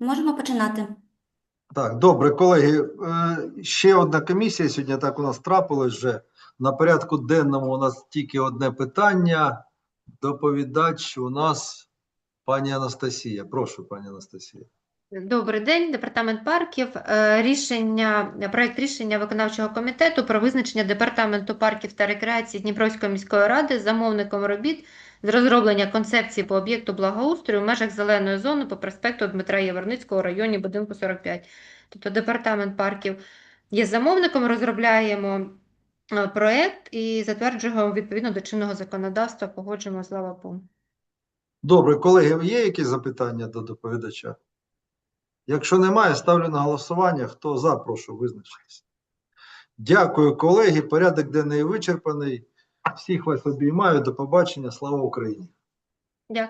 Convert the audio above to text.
Можемо починати. Так, добре, колеги. е, Ще одна комісія сьогодні так у нас трапилось вже. На порядку денному у нас тільки одне питання. Доповідач у нас пані Анастасія. Прошу, пані Анастасія. Добрий день, департамент парків. Е, Рішення, проект рішення виконавчого комітету про визначення департаменту парків та рекреації Дніпровської міської ради замовником робіт з розроблення концепції по об'єкту благоустрою в межах зеленої зони по проспекту Дмитра Яворницького у районі будинку 45. Тобто департамент парків є замовником, розробляємо е, проект і затверджуємо відповідно до чинного законодавства, погоджуємо слава Богу. Добре, колеги, є якісь запитання до доповідача? Якщо немає, ставлю на голосування. Хто за, прошу визначитися. Дякую, колеги. Порядок денний вичерпаний. Всіх вас обіймаю. До побачення. Слава Україні! Дякую.